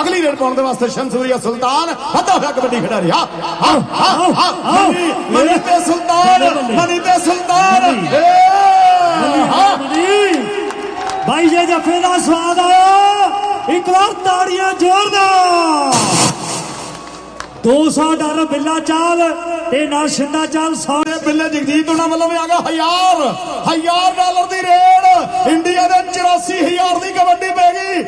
ਅਗਲੀ ਰੇਡ ਪਾਉਣ ਦੇ ਵਾਸਤੇ ਸ਼ਮਸੂਰੀਆ ਸੁਲਤਾਨ ਵੱਡਾ ਹੋਇਆ ਕਬੱਡੀ ਖਿਡਾਰੀ। ਹਾਂ ਹਾਂ ਹਾਂ ਹਾਂ ਮਨੀ ਤੇ ਸੁਲਤਾਨ ਮਨੀ ਤੇ ਸੁਲਤਾਨ। ਭਾਈ ਜੇ ਜਫੇ ਦਾ ਸਵਾਦ ਆਇਆ ਇੱਕ ਵਾਰ ਤਾੜੀਆਂ ਜ਼ੋਰਦਾਰ 200 ਡਾਲਰ ਬਿੱਲਾ ਚਾਲ ਤੇ ਨਾਲ ਸ਼ਿੰਦਾ ਚਾਲ 100 ਇਹ ਬਿੱਲੇ ਜਗਜੀਤ ਉਹਨਾਂ ਵੱਲੋਂ ਵੀ ਆ ਗਿਆ ਹਜ਼ਾਰ ਹਜ਼ਾਰ ਡਾਲਰ ਦੀ ਰੇਡ ਇੰਡੀਆ ਦੇ 84000 ਦੀ ਕਬੱਡੀ ਪੈ ਗਈ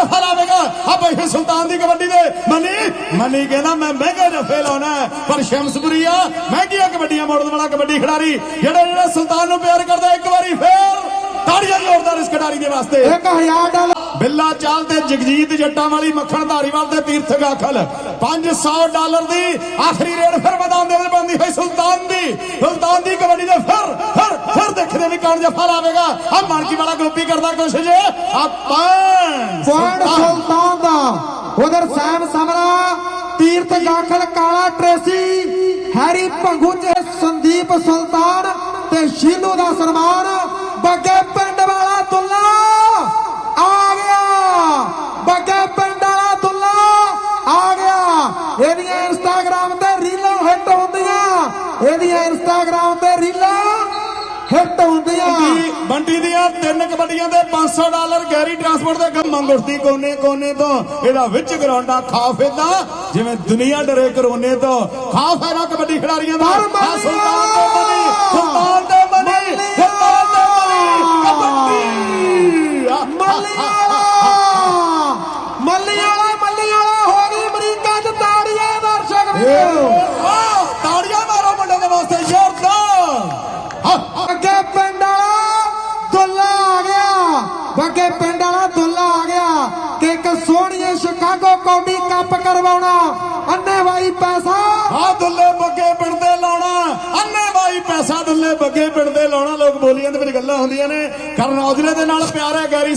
ਜਫਾ ਲਾਵੇਗਾ। ਆ ਬਈ ਸੁਲਤਾਨ ਦੀ ਕਬੱਡੀ ਦੇ ਮਨੀ ਮਨੀ ਕਹਿੰਦਾ ਮੈਂ ਮਹਿੰਗੇ ਜਫੇ ਲਾਉਣਾ। ਪਰ ਸ਼ਮਸਪੁਰੀਆ ਮਹਿੰਗੀਆਂ ਕਬੱਡੀਆਂ ਮੋੜਨ ਵਾਲਾ ਕਬੱਡੀ ਖਿਡਾਰੀ ਜਿਹੜਾ ਜਿਹੜਾ ਸੁਲਤਾਨ ਨੂੰ ਪਿਆਰ ਕਰਦਾ ਇੱਕ ਵਾਰੀ ਫੇਰ ਤਾੜੀਆਂ ਜ਼ੋਰਦਾਰ ਇਸ ਖਿਡਾਰੀ ਦੇ ਵਾਸਤੇ। 1000 ਡਾਲਰ। ਬਿੱਲਾ ਚਾਲ ਤੇ ਜਗਜੀਤ ਜੱਟਾਂ ਵਾਲੀ ਮੱਖਣ ਧਾਰੀਵਾਲ ਤੇ ਤੀਰਥ ਗਾਖਲ 500 ਡਾਲਰ ਦੀ ਆਖਰੀ ਰੇਡ ਫਿਰ ਮੈਦਾਨ ਦੇ ਵਿੱਚ ਬੰਦੀ ਹੋਈ ਸੁਲਤਾਨ ਦੀ। ਸੁਲਤਾਨ ਦੀ ਕਬੱਡੀ ਦੇ ਫਿਰ ਫਿਰ ਫਿਰ ਦੇਖਦੇ ਵੀ ਕੌਣ ਜਫਾ ਲਾਵੇਗਾ। ਆ ਮਾਨਕੀ ਵਾਲਾ ਗੋਪੀ ਕਰਦਾ ਕੋਸ਼ਿਸ਼ ਆ ਪੁਆਇੰਟ ਸੁਲਤਾਨ ਦਾ। ਉਧਰ ਸੈਮ ਸਮਰਾ ਤੀਰਥ ਗਾਖਲ ਕਾਲਾ ਟ੍ਰੇਸੀ ਹੈਰੀ ਭੰਗੂ ਤੇ ਸੰਦੀਪ ਸੁਲਤਾਨ ਤੇ ਸ਼ੀਲੂ ਦਾ ਸਨਮਾਨ। ਬੱਗੇ ਪਿੰਡ ਵਾਲਾ ਦੁੱਲਾ ਆ ਗਿਆ। ਬੱਗੇ ਪਿੰਡ ਵਾਲਾ ਦੁੱਲਾ ਆ ਗਿਆ। ਇਹਦੀਆਂ ਇੰਸਟਾਗ੍ਰਾਮ ਤੇ ਰੀਲਾਂ ਹਿੱਟ ਹੁੰਦੀਆਂ। ਇਹਦੀਆਂ ਇੰਸਟਾਗ੍ਰਾਮ ਤੇ ਰੀਲਾਂ ਹੁੰਦੀਆਂ ਬੰਟੀ- ਦੀਆਂ ਤਿੰਨ ਕਬੱਡੀਆਂ ਦੇ 500 ਡਾਲਰ ਗੈਰੀ ਟਰਾਂਸਪੋਰਟ ਦੇ ਗੰਮਾਂ ਗੁਰਦੀ ਕੋਨੇ ਕੋਨੇ ਤੋਂ। ਇਹਦਾ ਵਿੱਚ ਗਰਾਉਂਡਾ ਖਾਫ ਏਦਾਂ ਜਿਵੇਂ ਦੁਨੀਆ ਡਰੇ ਕਰੋਨੇ ਤੋਂ। ਖਾਫ ਹੈਗਾ ਕਬੱਡੀ ਖਿਡਾਰੀਆਂ ਦਾ। ਸੁਲਤਾਨ ਗਿਆ ਪਿੰਡ ਵਾਲਾ ਦੁੱਲਾ ਆ ਗਿਆ ਕਿ ਇੱਕ ਸੋਹਣੀਏ ਸ਼ਿਕਾਗੋ ਕੌਡੀ ਕੱਪ ਕਰਵਾਉਣਾ। ਅੰਨੇ ਵਾਈ ਪੈਸਾ। ਆ ਦੁੱਲੇ ਬੱਗੇ ਪਿੰਡ ਦੇ ਲਾਉਣਾ। ਅੰਨੇ ਬਾਈ ਪੈਸਾ ਦੁੱਲੇ ਬੱਗੇ ਪਿੰਡ ਦੇ ਲਾਉਣਾ। ਲੋਕ ਬੋਲੀਆਂ ਦੇ ਵਿੱਚ ਗੱਲਾਂ ਹੁੰਦੀਆਂ ਨੇ। ਕਰਨ ਔਜਲੇ ਦੇ ਨਾਲ ਪਿਆਰ ਹੈ ਗੈਰੀ